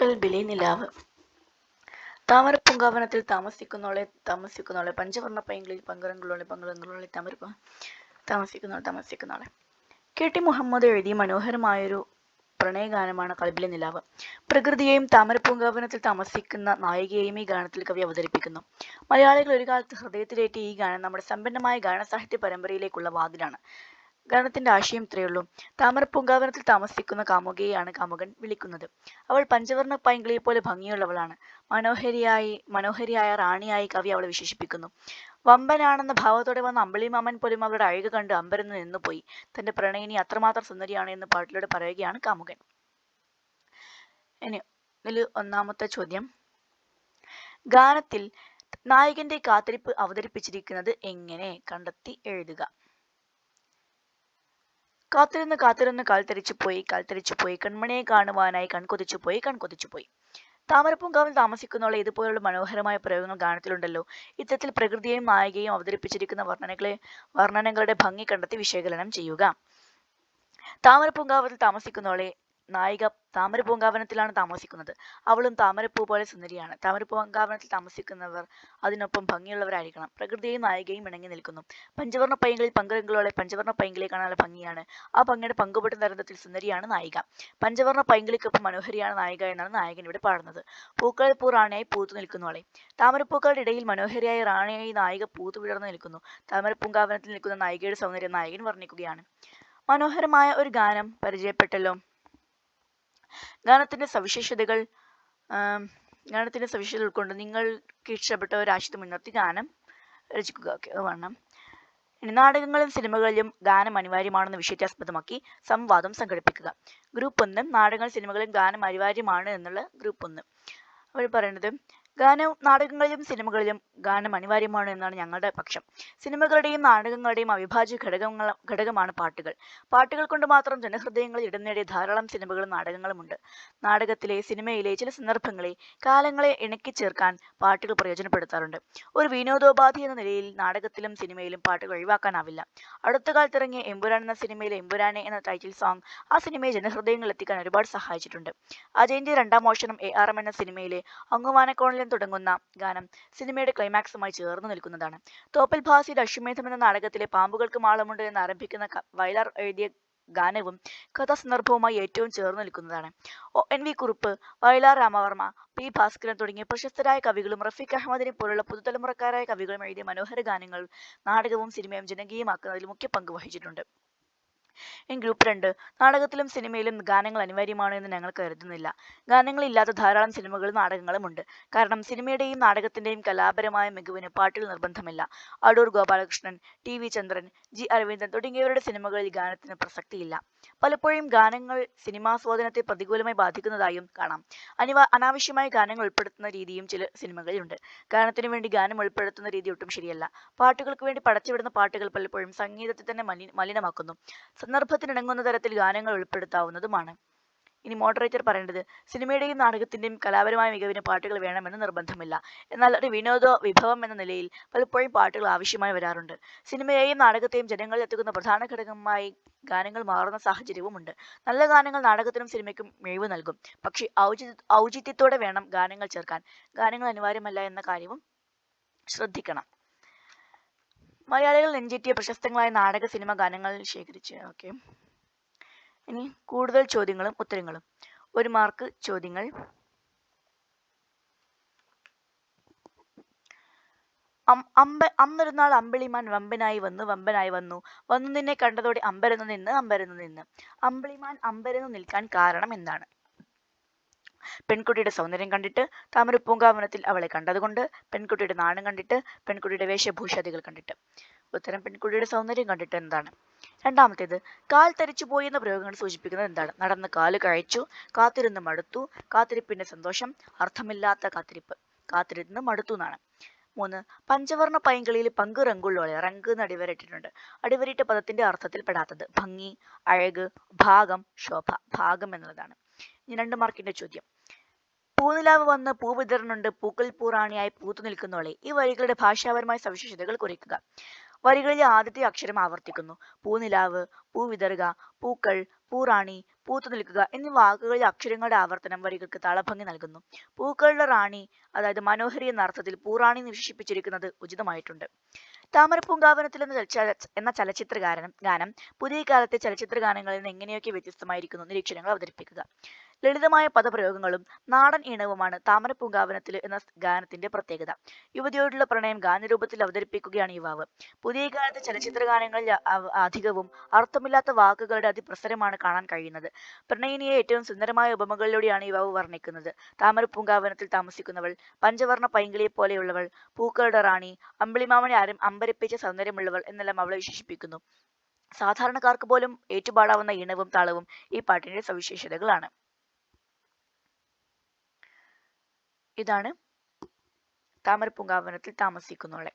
കൽബിലെ നിലാവ്. താമരപ്പൂങ്കാവനത്തിൽ താമസിക്കുന്നോളെ താമസിക്കുന്നോളെ പഞ്ചവർണ പൈങ്കിളിൽ പങ്കരങ്ങളോളെ പങ്കരങ്ങളോളെ താമര താമസിക്കുന്നോളെ താമസിക്കുന്നോളെ കെ ടി മുഹമ്മദ് എഴുതിയ മനോഹരമായൊരു പ്രണയഗാനമാണ് കൽബിലെ നിലാവ്. പ്രകൃതിയെയും താമരപ്പൂങ്കാവനത്തിൽ താമസിക്കുന്ന നായികയെയും ഈ ഗാനത്തിൽ കവി അവതരിപ്പിക്കുന്നു. മലയാളികൾ ഒരു കാലത്ത് ഹൃദയത്തിലേറ്റിയ ഈ ഗാനം നമ്മുടെ സമ്പന്നമായ ഗാനസാഹിത്യ പരമ്പരയിലേക്കുള്ള വാതിലാണ്. ഗാനത്തിന്റെ ആശയം ഇത്രയുള്ളൂ താമരപ്പൂങ്കാവനത്തിൽ താമസിക്കുന്ന കാമുകയെയാണ് കാമുകൻ വിളിക്കുന്നത്. അവൾ പഞ്ചവർണ പൈങ്കിളിയെ പോലെ ഭംഗിയുള്ളവളാണ്. മനോഹരിയായി മനോഹരിയായ റാണിയായി കവി അവളെ വിശേഷിപ്പിക്കുന്നു. വമ്പനാണെന്ന ഭാവത്തോടെ വന്ന അമ്പിളിമാമൻ പോലും അവളുടെ അഴക് കണ്ട് അമ്പരന്ന് നിന്നുപോയി. തന്റെ പ്രണയിനി അത്രമാത്രം സുന്ദരിയാണ് എന്ന് പാട്ടിലൂടെ പറയുകയാണ് കാമുകൻ. ഇനി ഇതിൽ ഒന്നാമത്തെ ചോദ്യം. ഗാനത്തിൽ നായകന്റെ കാത്തിരിപ്പ് അവതരിപ്പിച്ചിരിക്കുന്നത് എങ്ങനെ? കണ്ടെത്തി എഴുതുക. കാത്തിരുന്ന് കാത്തിരുന്ന് കാൽത്തരിച്ചു പോയി കാൽത്തരിച്ചു പോയി. കൺമണിയെ കാണുവാനായി കൺകൊതിച്ചു പോയി കൺകൊതിച്ചു പോയി. താമരപ്പൂങ്കാവിൽ താമസിക്കുന്നവളെ ഇതുപോലുള്ള മനോഹരമായ പ്രയോഗങ്ങൾ ഗാനത്തിലുണ്ടല്ലോ. ഇത്തരത്തിൽ പ്രകൃതിയെയും നായികയും അവതരിപ്പിച്ചിരിക്കുന്ന വർണനകളെ വർണനകളുടെ ഭംഗി കണ്ടെത്തി വിശകലനം ചെയ്യുക. താമരപ്പൂങ്കാവിൽ താമസിക്കുന്നവളെ നായിക താമരപ്പൂങ്കാവനത്തിലാണ് താമസിക്കുന്നത്. അവളും താമരപ്പൂ പോലെ സുന്ദരിയാണ്. താമരപ്പൂങ്കാവനത്തിൽ താമസിക്കുന്നവർ അതിനൊപ്പം ഭംഗിയുള്ളവരായിരിക്കണം. പ്രകൃതിയും നായികയും ഇണങ്ങി നിൽക്കുന്നു. പഞ്ചവർണ പൈങ്കിളിൽ പങ്കരങ്ങളോടെ പഞ്ചവർണ പൈങ്കിളി കാണാനുള്ള ഭംഗിയാണ്. ആ ഭംഗിയുടെ പങ്കുപെട്ട തരത്തിൽ സുന്ദരിയാണ് നായിക. പഞ്ചവർണ പൈങ്കിളിക്കൊപ്പം മനോഹരിയാണ് നായിക എന്നാണ് നായകൻ ഇവിടെ പാടുന്നത്. പൂക്കൾ പൂ റാണിയായി പൂത്തു നിൽക്കുന്നവളെ താമരപ്പൂക്കളുടെ ഇടയിൽ മനോഹരിയായ റാണിയായി നായിക പൂത്തു വിടർന്നു നിൽക്കുന്നു. താമരപ്പൂങ്കാവനത്തിൽ നിൽക്കുന്ന നായികയുടെ സൗന്ദര്യം നായകൻ വർണിക്കുകയാണ്. മനോഹരമായ ഒരു ഗാനം പരിചയപ്പെട്ടല്ലോ. ഗാനത്തിന്റെ സവിശേഷതകൾ ഗാനത്തിന്റെ സവിശേഷത ഉൾക്കൊണ്ട് നിങ്ങൾക്ക് ഇഷ്ടപ്പെട്ട ഒരു ആശയത്തെ മുൻനിർത്തി ഗാനം രചിക്കുക ഓക്കെ വേണം ഇനി നാടകങ്ങളിലും സിനിമകളിലും ഗാനം അനിവാര്യമാണെന്ന വിഷയത്തെ ആസ്പദമാക്കി സംവാദം സംഘടിപ്പിക്കുക. ഗ്രൂപ്പ് ഒന്ന് നാടകങ്ങൾ സിനിമകളിലും ഗാനം അനിവാര്യമാണ് എന്നുള്ള ഗ്രൂപ്പ് ഒന്ന്. അവർ പറയുന്നത് ഗാനം നാടകങ്ങളിലും സിനിമകളിലും ഗാനം അനിവാര്യമാണ് എന്നാണ് ഞങ്ങളുടെ പക്ഷം. സിനിമകളുടെയും നാടകങ്ങളുടെയും അവിഭാജ്യ ഘടകങ്ങൾ ഘടകമാണ് പാട്ടുകൾ. പാട്ടുകൾ കൊണ്ട് മാത്രം ജനഹൃദയങ്ങളിൽ ഇടം നേടിയ ധാരാളം സിനിമകളും നാടകങ്ങളുമുണ്ട്. നാടകത്തിലെ സിനിമയിലെ ചില സന്ദർഭങ്ങളെ കാലങ്ങളെ ഇണക്കി ചേർക്കാൻ പാട്ടുകൾ പ്രയോജനപ്പെടുത്താറുണ്ട്. ഒരു വിനോദോപാധി എന്ന നിലയിൽ നാടകത്തിലും സിനിമയിലും പാട്ടുകൾ ഒഴിവാക്കാനാവില്ല. അടുത്ത കാലത്തിറങ്ങിയ എമ്പുരാൻ എന്ന സിനിമയിലെ എമ്പുരാനെ എന്ന ടൈറ്റിൽ സോങ് ആ സിനിമയെ ജനഹൃദയങ്ങളിൽ എത്തിക്കാൻ ഒരുപാട് സഹായിച്ചിട്ടുണ്ട്. അജയന്റെ രണ്ടാം മോഷണം എ ആർ എം എന്ന സിനിമയിലെ അങ്ങുവാനക്കോണിലും തുടങ്ങുന്ന ഗാനം സിനിമയുടെ ക്ലൈമാക്സുമായി ചേർന്ന് നിൽക്കുന്നതാണ്. തോപ്പൽ ഭാസിയുടെ അശ്വമേധം എന്ന നാടകത്തിലെ പാമ്പുകൾക്ക് മാളമുണ്ട് എന്ന് ആരംഭിക്കുന്ന വയലാർ എഴുതിയ ഗാനവും കഥാസന്ദർഭവുമായി ഏറ്റവും ചേർന്ന് നിൽക്കുന്നതാണ്. O N V Kurup Vayalar Ramavarma P Bhaskaran തുടങ്ങിയ പ്രശസ്തരായ കവികളും റഫീഖ് അഹമ്മദിനെ പോലുള്ള പുതുതലമുറക്കാരായ കവികളും എഴുതിയ മനോഹര ഗാനങ്ങൾ നാടകവും സിനിമയും ജനകീയമാക്കുന്നതിൽ മുഖ്യ പങ്ക് വഹിച്ചിട്ടുണ്ട്. ഗ്രൂപ്പ് രണ്ട്. നാടകത്തിലും സിനിമയിലും ഗാനങ്ങൾ അനിവാര്യമാണ് എന്ന് ഞങ്ങൾ കരുതുന്നില്ല. ഗാനങ്ങളില്ലാത്ത ധാരാളം സിനിമകളും നാടകങ്ങളും ഉണ്ട്. കാരണം സിനിമയുടെയും നാടകത്തിന്റെയും കലാപരമായ മികവിന് പാട്ടിൽ നിർബന്ധമില്ല. Adoor Gopalakrishnan T V Chandran G Aravindan തുടങ്ങിയവരുടെ സിനിമകളിൽ ഗാനത്തിന് പ്രസക്തിയില്ല. പലപ്പോഴും ഗാനങ്ങൾ സിനിമാസ്വാദനത്തെ പ്രതികൂലമായി ബാധിക്കുന്നതായും കാണാം. അനിവാ അനാവശ്യമായ ഗാനങ്ങൾ ഉൾപ്പെടുത്തുന്ന രീതിയും ചില സിനിമകളിലുണ്ട് ഗാനത്തിന് വേണ്ടി ഗാനം ഉൾപ്പെടുത്തുന്ന രീതി ഒട്ടും ശരിയല്ല. പാട്ടുകൾക്ക് വേണ്ടി പടച്ചുവിടുന്ന പാട്ടുകൾ പലപ്പോഴും സംഗീതത്തെ തന്നെ മലി മലിനമാക്കുന്നു. സന്ദർഭത്തിനിണങ്ങുന്ന തരത്തിൽ ഗാനങ്ങൾ ഉൾപ്പെടുത്താവുന്നതുമാണ്. ഇനി മോഡറേറ്റർ പറയേണ്ടത് സിനിമയുടെയും നാടകത്തിന്റെയും കലാപരമായ മികവിന് പാട്ടുകൾ വേണമെന്ന് നിർബന്ധമില്ല. എന്നാൽ ഒരു വിനോദ വിഭവം എന്ന നിലയിൽ പലപ്പോഴും പാട്ടുകൾ ആവശ്യമായി വരാറുണ്ട്. സിനിമയെയും നാടകത്തെയും ജനങ്ങളിൽ എത്തിക്കുന്ന പ്രധാന ഘടകമായി ഗാനങ്ങൾ മാറുന്ന സാഹചര്യവുമുണ്ട്. നല്ല ഗാനങ്ങൾ നാടകത്തിനും സിനിമയ്ക്കും മിഴിവ് നൽകും. പക്ഷേ ഔചി ഔചിത്യത്തോടെ വേണം ഗാനങ്ങൾ ചേർക്കാൻ. ഗാനങ്ങൾ അനിവാര്യമല്ല എന്ന കാര്യവും ശ്രദ്ധിക്കണം. മലയാളികൾ നെഞ്ചേറ്റിയ പ്രശസ്തങ്ങളായ നാടക സിനിമ ഗാനങ്ങൾ ശേഖരിച്ച് ഓക്കെ ഇനി കൂടുതൽ ചോദ്യങ്ങളും ഉത്തരങ്ങളും. ഒരു മാർക്ക് ചോദ്യങ്ങൾ. അമ്പ അന്നൊരുനാൾ അമ്പിളിമാൻ വമ്പനായി വന്നു വമ്പനായി വന്നു. വന്നു നിന്നെ കണ്ടതോടെ അമ്പരന്നു നിന്ന് അമ്പരന്നു നിന്ന്. അമ്പിളിമാൻ അമ്പരന്നു നിൽക്കാൻ കാരണം എന്താണ്? പെൺകുട്ടിയുടെ സൗന്ദര്യം കണ്ടിട്ട് താമര പൂങ്കാവനത്തിൽ അവളെ കണ്ടതുകൊണ്ട് പെൺകുട്ടിയുടെ നാണം കണ്ടിട്ട് പെൺകുട്ടിയുടെ വേഷഭൂഷാദികൾ കണ്ടിട്ട്. ഉത്തരം പെൺകുട്ടിയുടെ സൗന്ദര്യം കണ്ടിട്ട് എന്താണ്? രണ്ടാമത്തേത് കാൽ തരിച്ചു പോയി എന്ന പ്രയോഗങ്ങൾ സൂചിപ്പിക്കുന്നത് എന്താണ്? നടന്ന് കാൽ കഴിച്ചു കാത്തിരുന്ന് മടുത്തു കാത്തിരിപ്പിന്റെ സന്തോഷം അർത്ഥമില്ലാത്ത കാത്തിരിപ്പ് കാത്തിരുന്ന് മടുത്തു എന്നാണ്. മൂന്ന് പഞ്ചവർണ പൈങ്കളിയിൽ പങ്ക് റങ്കുള്ളോളെ റങ്ക് എന്ന് അടിവരിട്ടിട്ടുണ്ട് അടിവരിട്ട പദത്തിന്റെ അർത്ഥത്തിൽ പെടാത്തത് ഭംഗി അഴക് ഭാഗം ശോഭ ഭാഗം എന്നുള്ളതാണ്. ഇനി രണ്ട് മാർക്കിന്റെ ചോദ്യം. പൂനിലാവ് വന്ന് പൂ വിതറുന്നുണ്ട്. പൂക്കൾ പൂറാണിയായി പൂത്തു നിൽക്കുന്നോളെ ഈ വരികളുടെ ഭാഷാപരമായ സവിശേഷതകൾ കുറിക്കുക. വരികളിലെ ആദ്യത്തെ അക്ഷരം ആവർത്തിക്കുന്നു. പൂനിലാവ് പൂ വിതറുക പൂക്കൾ പൂറാണി പൂത്തു നിൽക്കുക എന്നീ വാക്കുകളിലെ അക്ഷരങ്ങളുടെ ആവർത്തനം വരികൾക്ക് താളഭംഗി നൽകുന്നു. പൂക്കളുടെ റാണി അതായത് മനോഹരി എന്ന അർത്ഥത്തിൽ പൂറാണി വിശേഷിപ്പിച്ചിരിക്കുന്നത് ഉചിതമായിട്ടുണ്ട്. താമരപ്പൂങ്കാവനത്തിൽ എന്ന എന്ന ചലച്ചിത്ര ഗാനം പുതിയ കാലത്തെ ചലച്ചിത്ര ഗാനങ്ങളിൽ നിന്ന് എങ്ങനെയൊക്കെ വ്യത്യസ്തമായിരിക്കുന്നു നിരീക്ഷണങ്ങൾ അവതരിപ്പിക്കുക. ലളിതമായ പദപ്രയോഗങ്ങളും നാടൻ ഈണവുമാണ് താമരപ്പൂങ്കാവനത്തിൽ എന്ന ഗാനത്തിന്റെ പ്രത്യേകത. യുവതിയോടുള്ള പ്രണയം ഗാനരൂപത്തിൽ അവതരിപ്പിക്കുകയാണ് യുവാവ്. പുതിയ കാലത്തെ ചലച്ചിത്ര ഗാനങ്ങളിൽ അധികവും അർത്ഥമില്ലാത്ത വാക്കുകളുടെ അതിപ്രസരമാണ് കാണാൻ കഴിയുന്നത്. പ്രണയിനിയെ ഏറ്റവും സുന്ദരമായ ഉപമകളിലൂടെയാണ് യുവാവ് വർണിക്കുന്നത്. താമരപ്പൂങ്കാവനത്തിൽ താമസിക്കുന്നവൾ പഞ്ചവർണ പൈങ്കിളിയെ പോലെയുള്ളവൾ പൂക്കളുടെ റാണി അമ്പിളിമാമനെ ആരും അമ്പരപ്പിച്ച സൗന്ദര്യമുള്ളവൾ എന്നെല്ലാം അവളെ വിശേഷിപ്പിക്കുന്നു. സാധാരണക്കാർക്ക് പോലും ഏറ്റുപാടാവുന്ന ഈണവും താളവും ഈ പാട്ടിന്റെ സവിശേഷതകളാണ്. ഇതാണ് താമരപ്പൂങ്കാവനത്തിൽ താമസിക്കുന്നവളെ.